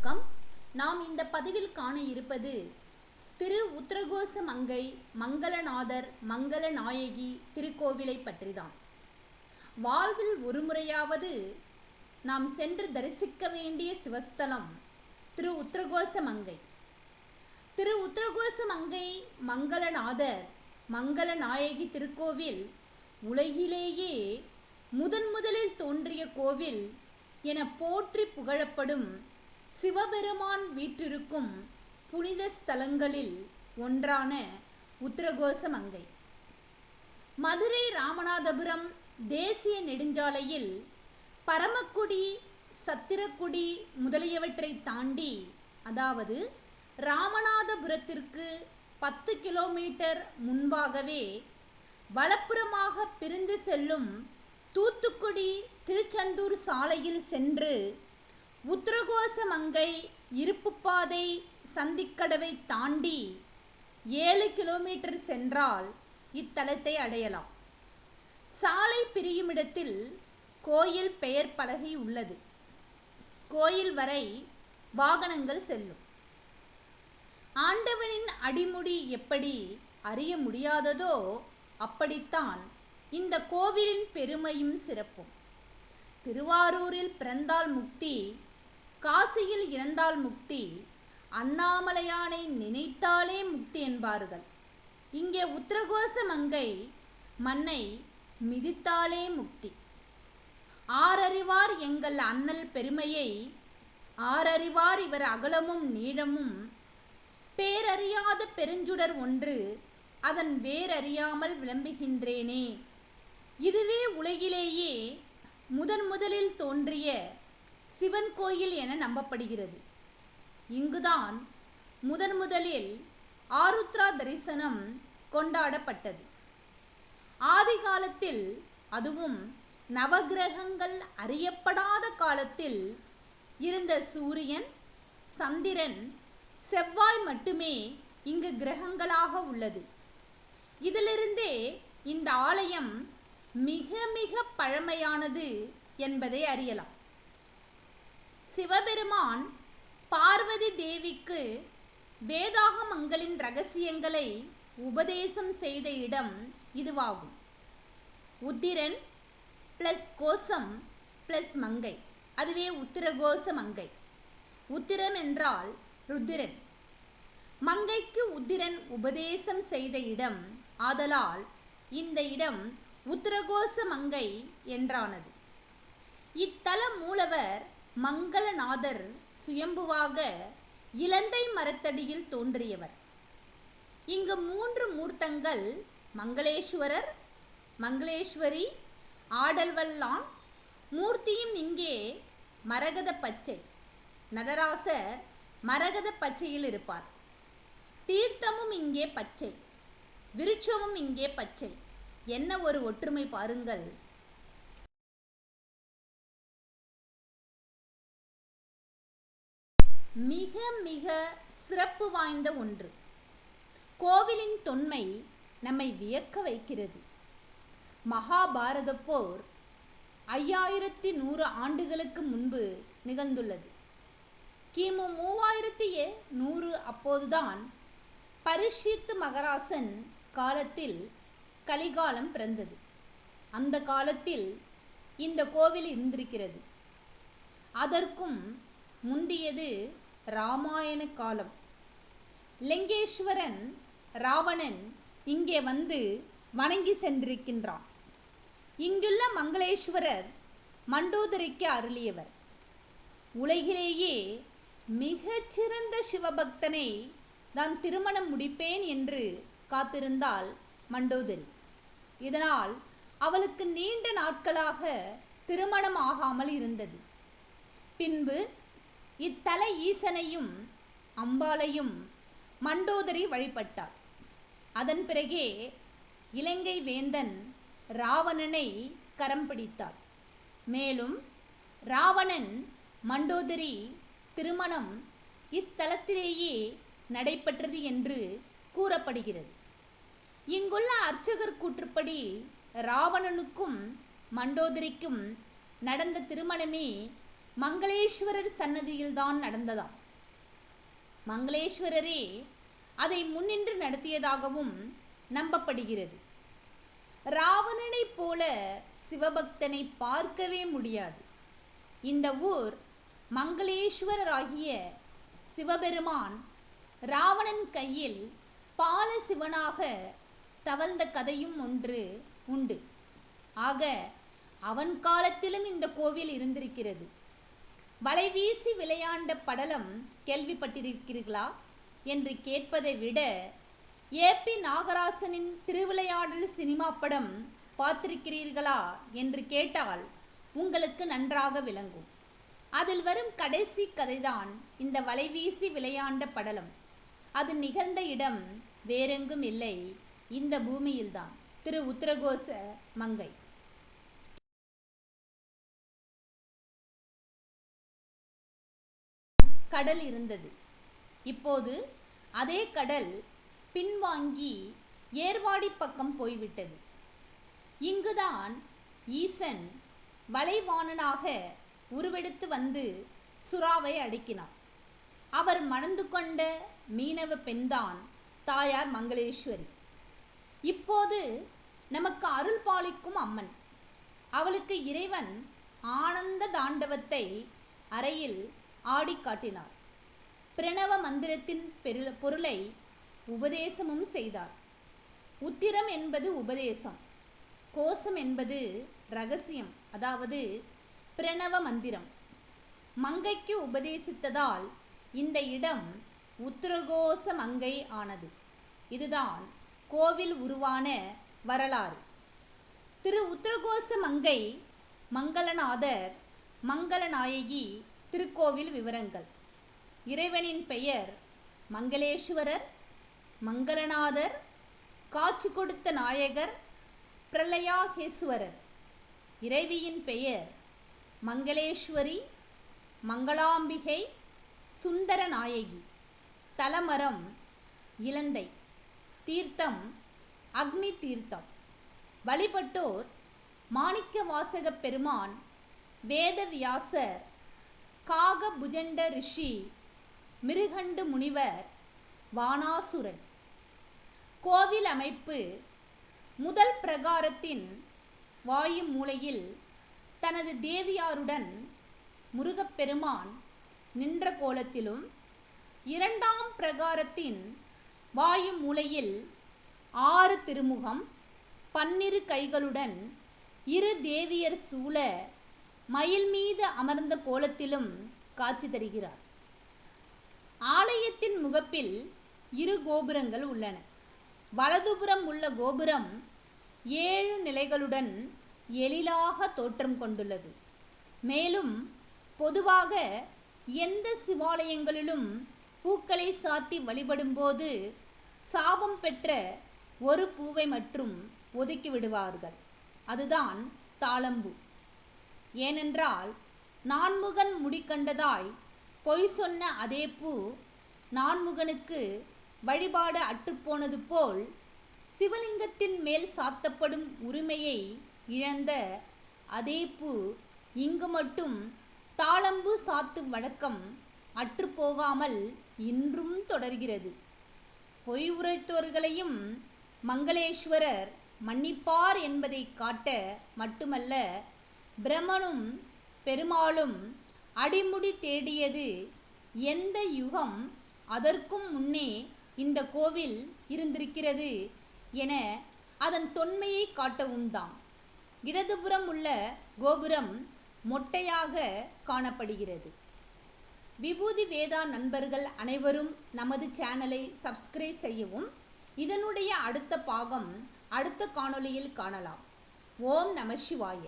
வணக்கம் நாம் இந்த பதிவில் காண இருப்பது திரு உத்தரகோச மங்கை மங்களநாதர் மங்கள நாயகி திருக்கோவிலை பற்றிதான். வாழ்வில் ஒரு முறையாவது நாம் சென்று தரிசிக்க வேண்டிய சிவஸ்தலம் திரு உத்தரகோச மங்கை. திரு உத்தரகோச மங்கை மங்களநாதர் மங்கள நாயகி திருக்கோவில் உலகிலேயே முதன் முதலில் தோன்றிய கோவில் என போற்றி புகழப்படும் சிவபெருமான் வீற்றிருக்கும் புனித ஸ்தலங்களில் ஒன்றான உத்தரகோச மங்கை. மதுரை ராமநாதபுரம் தேசிய நெடுஞ்சாலையில் பரமக்குடி சத்திரக்குடி முதலியவற்றை தாண்டி அதாவது ராமநாதபுரத்திற்கு பத்து கிலோமீட்டர் முன்பாகவே வலப்புறமாக பிரிந்து செல்லும் தூத்துக்குடி திருச்செந்தூர் சாலையில் சென்று உத்தரகோசமங்கை இருப்புப்பாதை சந்திக்கடவை தாண்டி ஏழு கிலோமீட்டர் சென்றால் இத்தலத்தை அடையலாம். சாலை பிரியுமிடத்தில் கோயில் பெயர் பலகை உள்ளது. கோயில் வரை வாகனங்கள் செல்லும். ஆண்டவனின் அடிமுடி எப்படி அறிய முடியாததோ அப்படித்தான் இந்த கோவிலின் பெருமையும் சிறப்பும். திருவாரூரில் பிறந்தால் முக்தி காசியில் இறந்தால் முக்தி அண்ணாமலையானை நினைத்தாலே முக்தி என்பார்கள். இங்கே உத்தரகோச மங்கை மண்ணை மிதித்தாலே முக்தி. ஆரறிவார் எங்கள் அண்ணல் பெருமையை ஆரறிவார் இவர் அகலமும் நீளமும் பேரறியாத பெருஞ்சுடர் ஒன்று அதன் வேறறியாமல் விளம்புகின்றேனே. இதுவே உலகிலேயே முதன் முதலில் தோன்றிய சிவன் கோயில் என நம்பப்படுகிறது. இங்குதான் முதன் முதலில் ஆருத்ரா தரிசனம் கொண்டாடப்பட்டது. ஆதி காலத்தில் அதுவும் நவகிரகங்கள் அறியப்படாத காலத்தில் இருந்த சூரியன் சந்திரன் செவ்வாய் மட்டுமே இங்கு கிரகங்களாக உள்ளது. இதிலிருந்தே இந்த ஆலயம் மிக மிக பழமையானது என்பதை அறியலாம். சிவபெருமான் பார்வதி தேவிக்கு வேதாகமங்களின் ரகசியங்களை உபதேசம் செய்த இடம் இதுவாகும். உத்திரன் ப்ளஸ் கோசம் ப்ளஸ் மங்கை. அதுவே உத்திரகோச மங்கை. உத்திரம் என்றால் ருத்திரன். மங்கைக்கு உத்திரன் உபதேசம் செய்த இடம் ஆதலால் இந்த இடம் உத்திரகோச மங்கை என்றானது. இத்தல மூலவர் மங்களநாதர் சுயம்புவாக இலந்தை மரத்தடியில் தோன்றியவர். இங்கு மூன்று மூர்த்தங்கள் மங்களேஸ்வரர் மங்களேஸ்வரி ஆடல்வல்லாம் மூர்த்தியும் இங்கே மரகத பச்சை. நடராசர் மரகத பச்சையில் இருப்பார். தீர்த்தமும் இங்கே பச்சை விருட்சமும் இங்கே பச்சை. என்ன ஒரு ஒற்றுமை பாருங்கள். மிக மிக சிறப்பு வாய்ந்த ஒன்று. கோவிலின் தொன்மை நம்மை வியக்க வைக்கிறது. மகாபாரத போர் ஐயாயிரத்தி நூறு ஆண்டுகளுக்கு முன்பு நிகழ்ந்துள்ளது. கிமு மூவாயிரத்தி நூறு அப்போதுதான் பரிஷித்து மகராசன் காலத்தில் கலிகாலம் பிறந்தது. அந்த காலத்தில் இந்த கோவில் இருந்திருக்கிறது. அதற்கும் முந்தியது ராமாயண காலம் லிங்கேஸ்வரன் ராவணன் இங்கே வந்து வணங்கி சென்றிருக்கின்றான். இங்குள்ள மங்களேஸ்வரர் மண்டோதரிக்கு அருளியவர். உலகிலேயே மிகச்சிறந்த சிவபக்தனை நான் திருமணம் முடிப்பேன் என்று காத்திருந்தால் மண்டோதரி. இதனால் அவளுக்கு நீண்ட நாட்களாக திருமணம் ஆகாமல் இருந்தது. பின்பு இத்தல ஈசனையும் அம்பாளையும் மண்டோதரி வழிபட்டார். அதன் பிறகே இலங்கை வேந்தன் ராவணனை கரம் பிடித்தார். மேலும் ராவணன் மண்டோதரி திருமணம் இஸ்தலத்திலேயே நடைபெற்றது என்று கூறப்படுகிறது. இங்குள்ள அர்ச்சகர் கூற்றுப்படி ராவணனுக்கும் மண்டோதரிக்கும் நடந்த திருமணமே மங்களேஸ்வரர் சன்னதியில்தான் நடந்ததாம். மங்களேஸ்வரரே அதை முன்னின்று நடத்தியதாகவும் நம்பப்படுகிறது. ராவணனைப் போல சிவபக்தனை பார்க்கவே முடியாது. இந்த ஊர் மங்களேஸ்வரராகிய சிவபெருமான் ராவணன் கையில் பால சிவனாக தவழ்ந்த கதையும் ஒன்று உண்டு. ஆக அவன் காலத்திலும் இந்த கோவில் இருந்திருக்கிறது. வலைவீசி விளையாண்ட படலம் கேள்விப்பட்டிருக்கிறீர்களா? என்று கேட்பதை விட ஏபி நாகராசனின் திருவிளையாடல் சினிமா படம் பார்த்திருக்கிறீர்களா? என்று கேட்டால் உங்களுக்கு நன்றாக விளங்கும். அதில் வரும் கடைசி கதைதான் இந்த வலைவீசி விளையாண்ட படலம். அது நிகழ்ந்த இடம் வேறெங்கும் இல்லை. இந்த பூமியில்தான். திரு. உத்தரகோச மங்கை. கடல் இருந்தது. இப்போது அதே கடல் பின்வாங்கி ஏர்வாடி பக்கம் போய்விட்டது. இங்குதான் ஈசன் வலைவாணனாக உருவெடுத்து வந்து சுறாவை அடக்கினார் அவர் மணந்து கொண்ட மீனவ பெண்தான் தாயார் மங்களேஸ்வரி. இப்போது நமக்கு அருள் பாலிக்கும் அம்மன். அவளுக்கு இறைவன் ஆனந்த தாண்டவத்தை அறையில் ஆடி காட்டினார். பிரணவ மந்திரத்தின் பெரு பொருளை உபதேசமும் செய்தார். உத்திரம் என்பது உபதேசம். கோஷம் என்பது ரகசியம் அதாவது பிரணவ மந்திரம். மங்கைக்கு உபதேசித்ததால் இந்த இடம் உத்திரகோச மங்கை ஆனது. இதுதான் கோவில் உருவான வரலாறு. திரு உத்திரகோச மங்கை மங்களநாதர் மங்களநாயகி திருக்கோவில் விவரங்கள். இறைவனின் பெயர் மங்களேஸ்வரர் மங்களநாதர் காட்சி கொடுத்த நாயகர் பிரளயாகேஸ்வரர் இறைவியின் பெயர் மங்களேஸ்வரி மங்களாம்பிகை சுந்தர நாயகி. தலமரம் இலந்தை. தீர்த்தம் அக்னி தீர்த்தம். வழிபட்டோர் மாணிக்க வாசகப் பெருமான் வேதவியாசர் காகபுஜண்ட ரிஷி மிருகண்டு முனிவர் வானாசுரன். கோவில் அமைப்பு முதல் பிரகாரத்தின் வாயு மூலையில் தனது தேவியாருடன் முருகப்பெருமான் நின்ற கோலத்திலும் இரண்டாம் பிரகாரத்தின் வாயு மூலையில் ஆறு திருமுகம் பன்னிரு கைகளுடன் இரு தேவியர் சூழ மயில் மீது அமர்ந்த கோலத்திலும் காட்சி தருகிறார். ஆலயத்தின் முகப்பில் இரு கோபுரங்கள் உள்ளன. வலதுபுறம் உள்ள கோபுரம் ஏழு நிலைகளுடன் எழிலாக தோற்றம் கொண்டுள்ளது. மேலும் பொதுவாக எந்த சிவாலயங்களிலும் பூக்களை சாத்தி வழிபடும்போது சாபம் பெற்ற ஒரு பூவை மற்றும் ஒதுக்கி விடுவார்கள். அதுதான் தாளம்பூ. ஏனென்றால் நான்முகன் முடிக்கண்டதாய் பொய் சொன்ன அதே பூ நான்முகனுக்கு வழிபாடு அற்றுப்போனது போல் சிவலிங்கத்தின் மேல் சாத்தப்படும் உரிமையை இழந்த அதே பூ இங்கு மட்டும் தாளம்பு சாத்தும் வழக்கம் அற்றுப்போகாமல் இன்றும் தொடர்கிறது. பொய் உரைத்தோர்களையும் மங்களேஸ்வரர் மன்னிப்பார் என்பதை காட்ட மட்டுமல்ல பிரமனும் பெருமாளும் அடிமுடி தேடியது எந்த யுகம் அதற்கும் முன்னே இந்த கோவில் இருந்திருக்கிறது என அதன் தொன்மையை காட்டவும் தான் இடதுபுறம் உள்ள கோபுரம் மொட்டையாக காணப்படுகிறது. விபூதி வேதா நண்பர்கள் அனைவரும் நமது சேனலை சப்ஸ்கிரைப் செய்யவும் இதனுடைய அடுத்த பாகம் அடுத்த காணொளியில் காணலாம். ஓம் நம சிவாய.